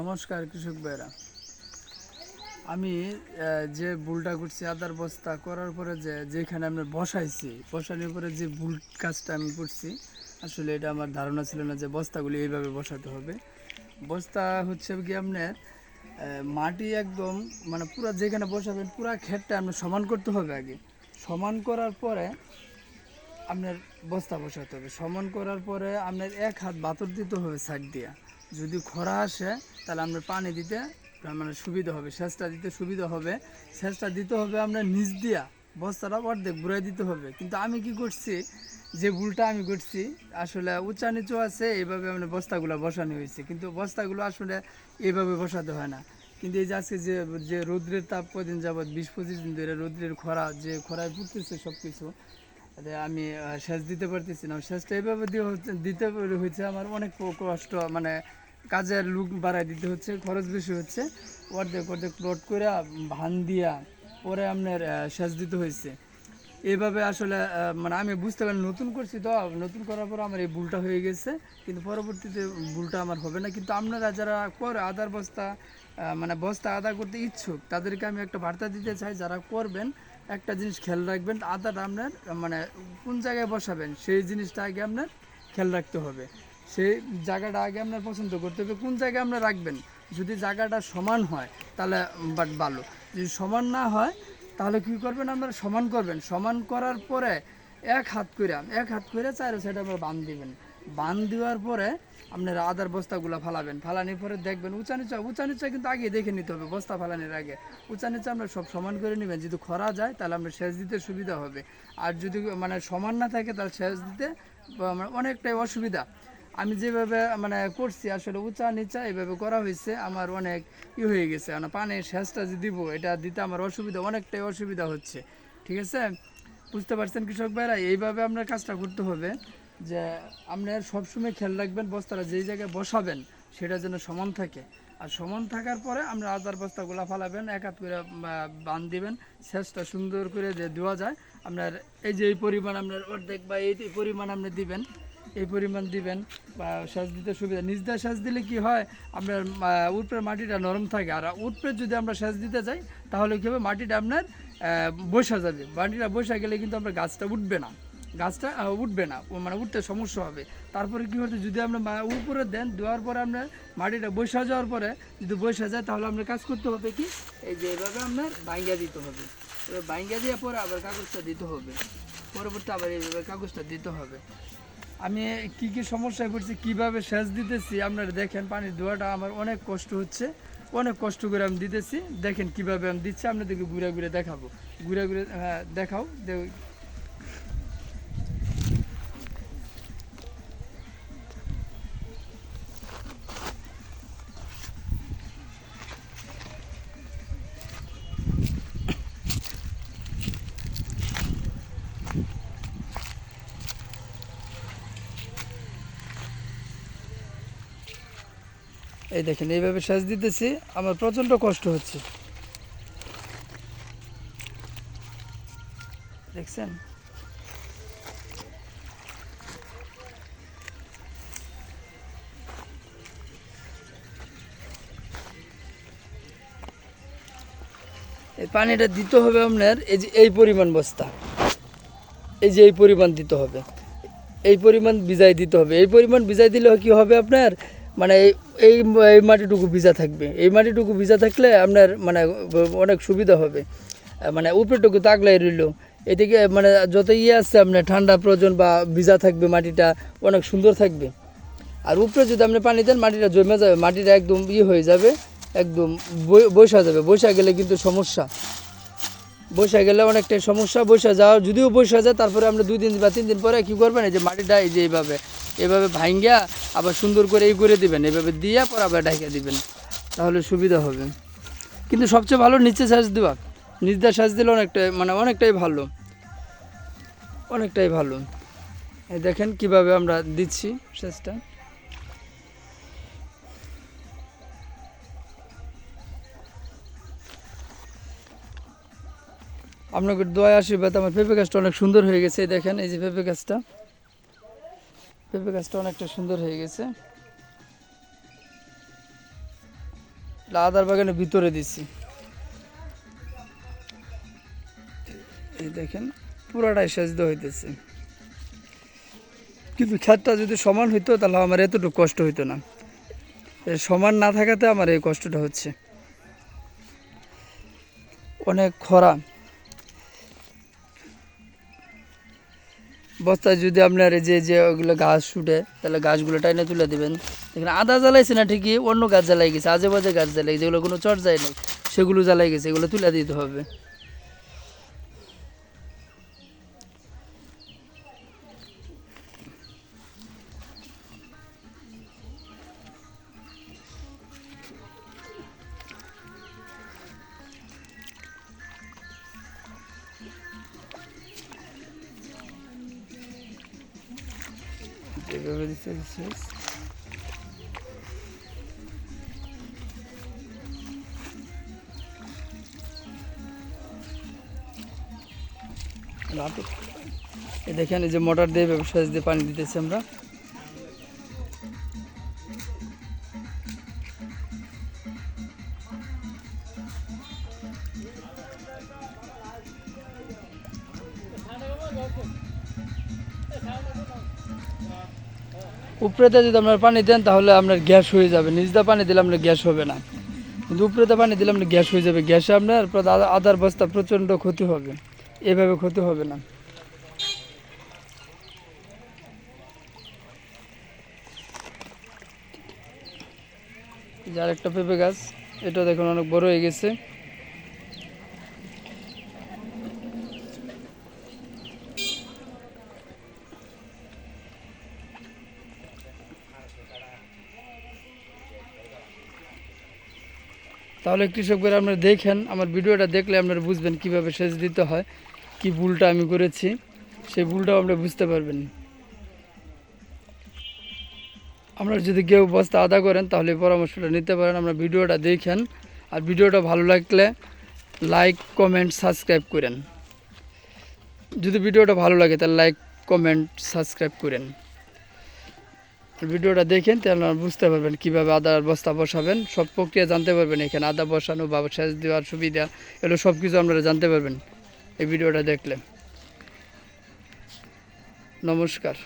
নমস্কার কৃষক ভাইরা। আমি যে বুলটা করছি, আদার বস্তা করার পরে যে, যেখানে আমি বসাইছি, বসানোর পরে যে বুল কাজটা আমি করছি, আসলে এটা আমার ধারণা ছিল না যে বস্তাগুলি এইভাবে বসাতে হবে। বস্তা হচ্ছে কি আপনার মাটি একদম মানে পুরো যেখানে বসাবেন, পুরো ক্ষেতটা আপনার সমান করতে হবে আগে। সমান করার পরে আপনার বস্তা বসাতে হবে। সমান করার পরে আপনার এক হাত বাতর দিতে হবে সাইড দিয়া। যদি খরা আসে, তাহলে আমরা পানি দিতে মানে সুবিধা হবে, সেচটা দিতে সুবিধা হবে। সেচটা দিতে হবে আমরা নিচ দিয়া, বস্তাটা অর্ধেক ঘুরাই দিতে হবে। কিন্তু আমি কি করছি, যে ভুলটা আমি করছি, আসলে উঁচা নিচু আছে, এইভাবে মানে বস্তাগুলো বসানো হয়েছে। কিন্তু বস্তাগুলো আসলে এইভাবে বসাতে হয় না। কিন্তু এই যে আজকে যে যে রৌদ্রের তাপ কদিন যাবৎ, বিশ পঁচিশ দিন ধরে রৌদ্রের খরা, যে খরায় পড়তেছে সব কিছু আমি সেচ দিতে পারতেছি না। সেচটা এইভাবে দিতে হয়েছে আমার অনেক কষ্ট মানে কাজের লুক বাড়াই দিতে হচ্ছে, খরচ বেশি হচ্ছে। অর্ধেক অর্ধেক প্লট করে ভান দিয়া পরে আপনার সেচ দিতে হয়েছে এইভাবে আসলে মানে আমি বুঝতে পারি নতুন করছি তো, নতুন করার পর আমার এই ভুলটা হয়ে গেছে। কিন্তু পরবর্তীতে ভুলটা আমার হবে না। কিন্তু আপনারা যারা করে আদার বস্তা মানে বস্তা আদা করতে ইচ্ছুক, তাদেরকে আমি একটা বার্তা দিতে চাই, যারা করবেন, একটা জিনিস খেয়াল রাখবেন, আদাটা আপনার মানে কোন জায়গায় বসাবেন, সেই জিনিসটা আগে আপনার খেয়াল রাখতে হবে। সেই জায়গাটা আগে আপনার পছন্দ করতে হবে, কোন জায়গায় আপনার রাখবেন? যদি জায়গাটা সমান হয়, তাহলে, বাট ভালো। যদি সমান না হয়, তাহলে কি করবেন আপনারা? সমান করবেন। সমান করার পরে এক হাত করে এক হাত করে চার সাইডে আপনারা বান দিবেন। বান দেওয়ার পরে আপনারা আদার বস্তাগুলো ফালাবেন। ফালানোর পরে দেখবেন উঁচা নিচা উঁচা নিচা কিন্তু আগে দেখে নিতে হবে, বস্তা ফালানোর আগে। উঁচা নিচা আমরা সব সমান করে নেবেন। যদি খরা যায়, তাহলে আমরা সেচ দিতে সুবিধা হবে। আর যদি মানে সমান না থাকে, তাহলে সেচ দিতে অনেকটাই অসুবিধা। আমি যেভাবে মানে করছি, আসলে উঁচা নিচা এইভাবে করা হয়েছে, আমার অনেক ই হয়ে গেছে। মানে পানির সেচটা যে দিব, এটা দিতে আমার অসুবিধা, অনেকটাই অসুবিধা হচ্ছে। ঠিক আছে? বুঝতে পারছেন কৃষক ভাইরা? এইভাবে আপনার কাজটা করতে হবে যে, আপনার সবসময় খেয়াল রাখবেন, বস্তাটা যেই জায়গায় বসাবেন, সেটা যেন সমান থাকে। আর সমান থাকার পরে আমরা আদার বস্তাগুলো ফালাবেন, এক হাত করে বান দিবেন, সেচটা সুন্দর করে যে দেওয়া যায়, আপনার এই যে এই পরিমাণ আপনার অর্ধেক বা এই পরিমাণ আপনি দিবেন এই পরিমাণ দিবেন বা সেচ দিতে সুবিধা। নিজ দিয়ে সেচ দিলে কি হয়? আপনার উঠপের মাটিটা নরম থাকে। আর উঠপের যদি আমরা সেচ দিতে যাই, তাহলে কী হবে? মাটিটা আপনার বসা যাবে। মাটিটা বসা গেলে কিন্তু আপনার গাছটা উঠবে না। গাছটা উঠবে না। মানে উঠতে সমস্যা হবে। তারপরে কি হচ্ছে যদি মা- উপরে দেন, দেওয়ার পরে আপনার মাটিটা বসা যাওয়ার পরে যদি বসা যায়, তাহলে আপনার কাজ করতে হবে কি? এই যে এভাবে আপনার বাইঙ্গা দিতে হবে। এবার বাইঙ্গা দেওয়ার পরে আবার কাগজটা দিতে হবে। পরবর্তী আবার এইভাবে কাগজটা দিতে হবে। আমি কি কি সমস্যায় পড়ছি কীভাবে সেচ দিতেছি, আপনারা দেখেন পানির ধোয়াটা আমার অনেক কষ্ট হচ্ছে, অনেক কষ্ট করে আমি দিতেছি, দেখেন কীভাবে আমি দিচ্ছি, আপনাদেরকে ঘুরে ঘুরে দেখাবো। ঘুরে ঘুরে হ্যাঁ দেখাও এই দেখেন, এইভাবে সেচ দিতেছি, আমার প্রচণ্ড কষ্ট হচ্ছে। দেখছেন? এই পানিটা দিতে হবে আপনার, এই যে এই পরিমাণ বস্তা। এই যে এই পরিমাণ দিতে হবে। এই পরিমাণ বিজাই দিতে হবে। এই পরিমাণ বিজাই দিলে কি হবে আপনার? মানে এই- এই মাটিটুকু ভিজা থাকবে। এই মাটিটুকু ভিজা থাকলে আপনার মানে অনেক সুবিধা হবে। মানে উপরেটুকু তাকলাই রইল। এদিকে মানে যত ইয়ে আসছে আপনার, ঠান্ডা প্রয়োজন বা ভিজা থাকবে মাটিটা, অনেক সুন্দর থাকবে। আর উপরে যদি আপনি পানি দেন, মাটিটা জমে যাবে, মাটিটা একদম ইয়ে হয়ে যাবে, একদম বসা যাবে। বসা গেলে কিন্তু সমস্যা। বসে গেলে অনেকটাই সমস্যা। বসে যাওয়া, যদিও বসে যায়, তারপরে আমরা দুই দিন বা তিন দিন পরে কী করবেন, এই যে মাটিটা এই যে এইভাবে এভাবে ভাঙ্গিয়া আবার সুন্দর করে এই করে দিবেন, এভাবে দিয়ে পর আবার ঢাকিয়ে দিবেন, তাহলে সুবিধা হবে। কিন্তু সবচেয়ে ভালো নিচে সাজ দেওয়া, নিচে সাজ দিলে অনেকটাই মানে অনেকটাই ভালো। অনেকটাই ভালো। এই দেখেন কীভাবে আমরা দিচ্ছি সেচটা আপনাকে দোয়া আশীর্বাদ, আমার পেঁপে গাছটা অনেক সুন্দর হয়ে গেছে দেখেন, এই যে পেঁপে গাছটা। পেঁপে গাছটা অনেকটা সুন্দর হয়ে গেছে। আদার বাগানের ভিতরে দিছি। এই দেখেন, পুরাটাই সেচদ হইতেছে। কিন্তু ক্ষেতটা যদি সমান হইতো, তাহলে আমার এতটুকু কষ্ট হইতো না। সমান না থাকাতে আমার এই কষ্টটা হচ্ছে। অনেক খরা। বস্তায় যদি আপনার যে যে ওগুলো গাছ শুটে, তাহলে গাছগুলো টাইনে তুলে দেবেন। এখানে আদা জ্বালাইছে না ঠিকই, অন্য গাছ জ্বালাই গেছে আজে বাজে গাছ জ্বালাই যেগুলো কোনো চর্চায় নেই। সেগুলো জ্বালাই গেছে, এগুলো তুলে দিতে হবে। যেভাবে দিতে এই দেখেন এই যে মোটর দিয়ে ব্যবসা দিয়ে পানি দিতেছি আমরা। উপরেতে যদি আপনার পানি দেন, তাহলে আপনার গ্যাস হয়ে যাবে। নিজদা পানি দিলে আপনার গ্যাস হবে না। কিন্তু উপরেতে পানি দিলে আপনার গ্যাস হয়ে যাবে। গ্যাসে আপনার আদার বস্তা প্রচণ্ড ক্ষতি হবে। এভাবে ক্ষতি হবে না। যার একটা পেঁপে গাছ, এটা দেখুন অনেক বড় হয়ে গেছে। তাহলে কৃষক ভাইরা আপনারা দেখেন, আমার ভিডিওটা দেখলে আপনারা বুঝবেন কীভাবে সেচ দিতে হয়, কি ভুলটা আমি করেছি, সেই ভুলটাও আপনারা বুঝতে পারবেন। আপনারা যদি কেউ বস্তা আদা করেন, তাহলে পরামর্শটা নিতে পারেন আমরা ভিডিওটা দেখেন। আর ভিডিওটা ভালো লাগলে লাইক, কমেন্ট, সাবস্ক্রাইব করেন। যদি ভিডিওটা ভালো লাগে, তাহলে লাইক, কমেন্ট, সাবস্ক্রাইব করেন। ভিডিওটা দেখেন, তাহলে বুঝতে পারবেন কীভাবে আদার বস্তা বসাবেন। সব প্রক্রিয়া জানতে পারবেন এখানে, আদা বসানো বা সেচ দেওয়ার সুবিধা, এগুলো সব কিছু আপনারা জানতে পারবেন এই ভিডিওটা দেখলে। নমস্কার।